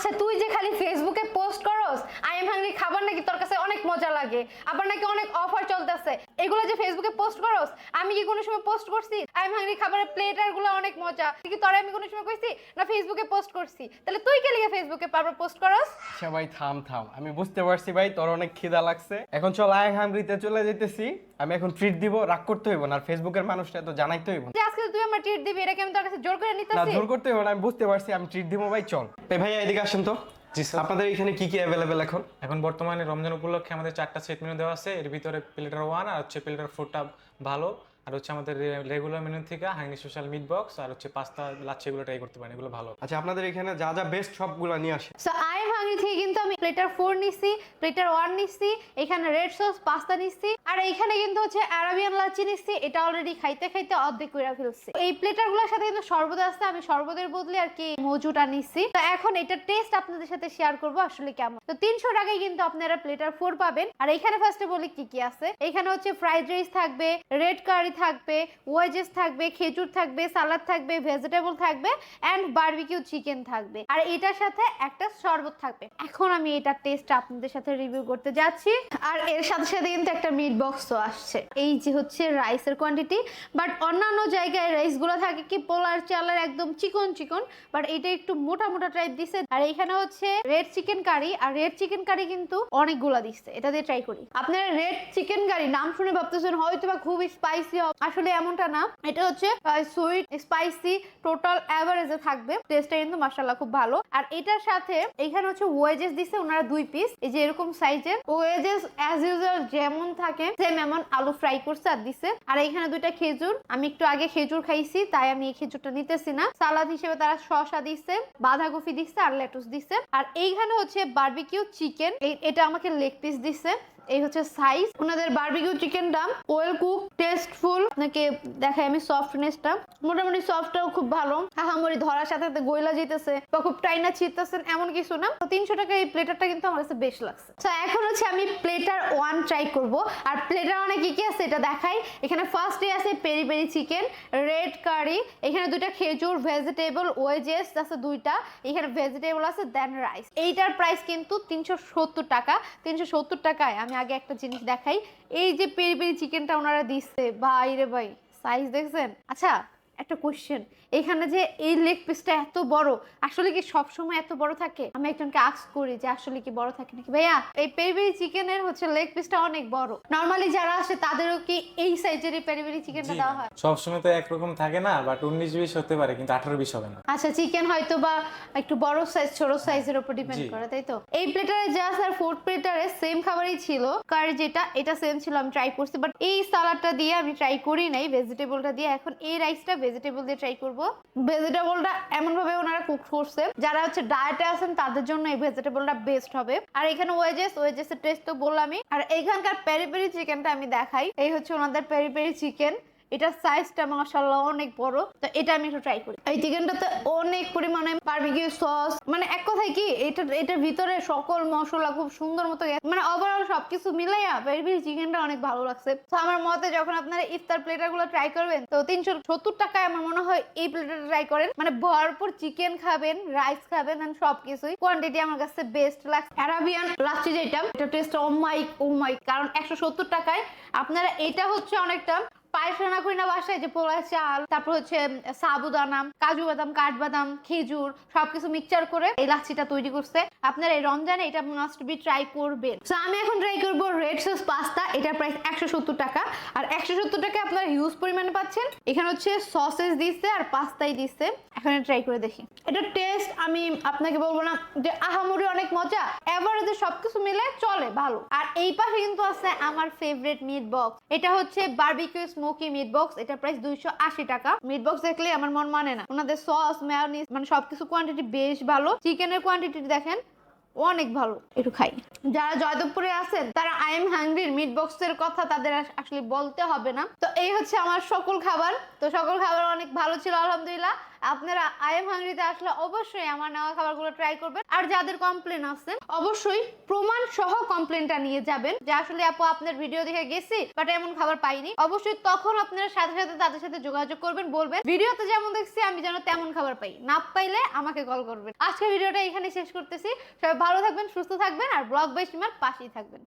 আচ্ছা তুই যে খালি ফেসবুকে পোস্ট করস আই এম হাংরি খাবার নাকি তোর কাছে অনেক মজা লাগে, আবার নাকি অনেক অফার চলতেছে। এগুলো যে ফেসবুকে পোস্ট করস, আমি কি কোনো সময় পোস্ট করছি? আই এম হাংরি খাবারের প্লেটারগুলো অনেক মজা। কি তোরা আমি কোনো সময় কইছি? না ফেসবুকে পোস্ট করছি। তাহলে তুই কে লিগে ফেসবুকে পারবার পোস্ট করস? আচ্ছা ভাই, থাম থাম। আমি বুঝতে পারছি ভাই, তোর অনেক খিদা লাগছে। এখন চল আয় হামরিতে চলে যেতেছি আমি এখন ট্রিট দিব রাগ করতে হইব না আর ফেসবুকের মানুষটা তো জানাইতে হইব না। যে আজকে তুই আমার ট্রিট দিবি এটা কি আমি তোর কাছে জোর করে না নিতেছি। জোর করতে হইব না আমি বুঝতে পারছি আমি ট্রিট দিব ভাই চল। এ ভাইয়া এদিকে আসেন তো। জি স্যার। আপনাদের এখানে কি কি অ্যাভেলেবেল এখন? এখন বর্তমানে রমজান উপলক্ষে আমাদের চারটা সেট মেনু দেওয়া আছে। এর ভিতরে প্লেটার ওয়ান আর হচ্ছে প্লেটার ফোরটা ভালো। আর হচ্ছে আমাদের রেগুলার মেনু থেকে হাঙ্গি সোশ্যাল মিট বক্স আর হচ্ছে পাস্তা লাচ্ছি এগুলো ট্রাই করতে পারেন এগুলো ভালো। আচ্ছা আপনাদের এখানে যা যা বেস্ট সবগুলো নিয়ে আসে সো আই এম হাংরি থেকে কিন্তু আমি প্লেটার ফোর নিচ্ছি প্লেটার ওয়ান নিচ্ছি এখানে রেড সস পাস্তা নিচ্ছি আর এইখানে কিন্তু হচ্ছে আরাবিয়ান লাচি নিচ্ছি এটা অলরেডি খাইতে খাইতে অর্ধেক করে ফেলছি। এই প্লেটারগুলোর সাথে কিন্তু শরবত আছে, আমি শরবতের বদলে আর কি মজুটা নিচ্ছি তো এখন এটা টেস্ট আপনাদের সাথে শেয়ার করব, আসলে কেমন? তো তিনশো টাকায় কিন্তু আপনারা প্লেটার ফোর পাবেন। আর এখানে ফার্স্টে বলি কি কি আছে? এখানে হচ্ছে ফ্রাইড রাইস থাকবে রেড কারি থাকবে ওয়েজেস থাকবে, খেজুর থাকবে সালাদ থাকবে ভেজিটেবল থাকবে অ্যান্ড বারবিকিউ চিকেন থাকবে। আর এটার সাথে একটা শরবত থাকবে। এখন আমি এটার টেস্ট আপনাদের সাথে রিভিউ করতে যাচ্ছি। আর এর সাথে সাথে কিন্তু একটা মিট বক্সও আসছে। এই যে হচ্ছে রাইসের কোয়ান্টিটি বাট অন্যান্য জায়গায় রাইসগুলো থাকে কি, পোলার চালের একদম চিকন চিকন বাট এটা একটু মোটা মোটা টাইপ দিছে। আর এখানে হচ্ছে রেড চিকেন কারি আর রেড চিকেন কারি কিন্তু অনেকগুলা দিচ্ছে এটা দিয়ে ট্রাই করি। আপনারা রেড চিকেন কারি নাম শুনে ভাবতেছেন হয়তো বা খুব স্পাইসি আসলে এমনটা না। এটা হচ্ছে সুইট স্পাইসি টোটাল অ্যাভারেজে থাকবে। টেস্টটা কিন্তু মাশাআল্লাহ খুব ভালো। আর এটার সাথে এখানে হচ্ছে ওয়েজেস দিছে, ওনারা দুই পিস এই যে এরকম সাইজের ওয়েজেস অ্যাজ ইউজুয়াল যেমন থাকে সেম এমন আলু ফ্রাই করছে আর দিছে। আর এখানে দুইটা খেজুর, আমি একটু আগে খেজুর খাইছি, তাই আমি এই খেজুরটা নিতেছি না। সালাদ হিসেবে তারা শসা দিছে, বাঁধাকপি দিছে আর লেটুস দিছে। আর এইখানে হচ্ছে বারবিকিউ চিকেন এটা আমাকে লেগ পিস দিচ্ছে এই হচ্ছে সাইজ ওনাদের বারবিকিউ চিকেনটা ওয়েল কুক টেস্টফুল নাকি দেখাই আমি সফটনেসটা মোটামুটি সফটটাও খুব ভালো। হাহামরি ধরার সাথে সাথে গইলা যেতেছে বা খুব টাইনা ছিটতেছেন এমন কিছু না। তো তিনশো টাকা এই প্লেটারটা কিন্তু আমার কাছে বেশ লাগছে। তো এখন হচ্ছে আমি প্লেটার ওয়ান ট্রাই করব। আর প্লেটার ওয়ানে কি কি আছে এটা দেখাই। এখানে ফার্স্টে আছে peri peri chicken red curry এখানে দুইটা খেজুর ভেজিটেবল ওয়েজেস আছে দুইটা। এখানে ভেজিটেবল আছে দেন রাইস এইটার প্রাইস কিন্তু তিনশো সত্তর টাকা। তিনশো সত্তর টাকায় আমি আগে একটা জিনিস দেখাই। এই যে পেরি পেরি চিকেনটা ওনারা দিচ্ছে, ভাই রে ভাই সাইজ দেখছেন? আচ্ছা একটা কোশ্চেন এখানে যে এই লেগ পিসটা এত বড় আসলে কি সব সময় এত বড় থাকে? আমি একজনকে আক্স করি যে আসলে কি বড় থাকে নাকি? ভাইয়া এই পেরি পেরি চিকেনের হচ্ছে লেগ পিসটা অনেক বড়। নর্মালি যারা আসে তাদেরও কি এই সাইজের পেরি পেরি চিকেনটা দেওয়া হয়? সবসময় তো একরকম থাকে না বাট উনিশ বিশ হতে পারে কিন্তু আঠারো বিশ হবে না। আচ্ছা চিকেন হয়তো বা একটু বড় সাইজ ছোট সাইজের উপর ডিপেন্ড করে তাই তো? এই প্লেটারে যা স্যার ফোর্থ প্লেটারে সেম খাবারই ছিল। কারি যেটা এটা সেম ছিল আমি ট্রাই করছি বাট এই সালাডটা দিয়ে আমি ট্রাই করি নাই ভেজিটেবলটা দিয়ে এখন এই রাইসটা ভেজিটেবল দিয়ে ট্রাই করব। ভেজিটেবলটা এমন ভাবে ওনারা কুক করছে, যারা হচ্ছে ডায়েটে আছেন, তাদের জন্য এই ভেজিটেবলটা বেস্ট হবে। আর এখানে ওয়েজেস ওয়েজেসের টেস্ট তো বললামই। আর এখানকার পেরি পেরি চিকেনটা আমি দেখাই। এই হচ্ছে ওনাদের পেরি পেরি চিকেন এটার সাইজটা মাশাআল্লাহ অনেক বড়, তো এটা আমি একটু ট্রাই করি। এই চিকেনটাতে অনেক পরিমাণে বারবিকিউ সস মানে এক কথায় কি, এটা এটার ভিতরে সকল মশলা খুব সুন্দর মতো গেছে। মানে ওভারঅল সবকিছু মিলাইয়া পেরি চিকেনটা অনেক ভালো লাগছে। তো আমার মতে যখন আপনারা ইফতার প্লেটারগুলো ট্রাই করবেন, তো তিনশো সত্তর টাকায় আমার মনে হয় এই প্লেটারটা ট্রাই করেন। মানে ভরপুর চিকেন খাবেন রাইস খাবেন, and সবকিছুই। কোয়ান্টিটি আমার কাছে বেস্ট লাগছে। অ্যারাবিয়ান লাচ্ছি যেটা, এটা টেস্ট ও মাই ও মাই কারণ একশো সত্তর টাকায় আপনারা, এটা হচ্ছে অনেকটা পায়েস রান্না করি না বাসায়, যে পোলা চাল, তারপর হচ্ছে সাবুদানা কাজু বাদাম, কাঠবাদাম, খেজুর, সবকিছু মিক্সচার করে এই লাচ্ছিটা তৈরি করছে। আপনার এই রমজানে এটা মাস্ট বি ট্রাই করবেন। তো আমি এখন ট্রাই করব রেড সস পাস্তা এটার প্রাইস একশো সত্তর টাকা। আর একশো সত্তর টাকা আপনার হিউজ পরিমাণে পাচ্ছেন। এখানে হচ্ছে সসেস দিচ্ছে আর পাস্তাই দিচ্ছে এখন ট্রাই করে দেখি। এটা টেস্ট আমি আপনাকে বলব না যে আহামরি অনেক মজা এভারেজে সবকিছু মিলে চলে ভালো। আর এই পাশে কিন্তু আছে আমার ফেভারিট মিট বক্স এটা হচ্ছে বারবিকিউ স্মোকি মিট বক্স এটা প্রাইস দুইশো আশি টাকা। মিট বক্স দেখলে আমার মন মানে না। ওনাদের সস মেয়নিজ মানে সবকিছু কোয়ান্টিটি বেশ ভালো। চিকেনের কোয়ান্টিটি দেখেন, অনেক ভালো। একটু খাই। যারা জয়দেবপুরে আছেন, তারা আই এম হাংরির মিট বক্সের কথা তাদের আসলে বলতে হবে না। তো এই হচ্ছে আমার সকল খাবার। তো সকল খাবার অনেক ভালো ছিল, আলহামদুলিল্লাহ। আপনারা আই এম হাংরিতে আসলে অবশ্যই আমার নেওয়া খাবারগুলো ট্রাই করবেন। আর যাদের কমপ্লেন আছে, অবশ্যই প্রমাণ সহ কমপ্লেনটা নিয়ে যাবেন। যে আসলে আপু, আপনার ভিডিও দেখে গেছি বাট এমন খাবার পাইনি। অবশ্যই তখন আপনারা সাথে সাথে তাদের সাথে যোগাযোগ করবেন, বলবেন ভিডিওতে যেমন দেখছি, আমি যেন তেমন খাবার পাই। না পাইলে আমাকে কল করবেন। আজকে ভিডিওটা এখানে শেষ করতেছি। সবাই ভালো থাকবেন, সুস্থ থাকবেন, আর ব্লগ সীমার পাশেই থাকবেন।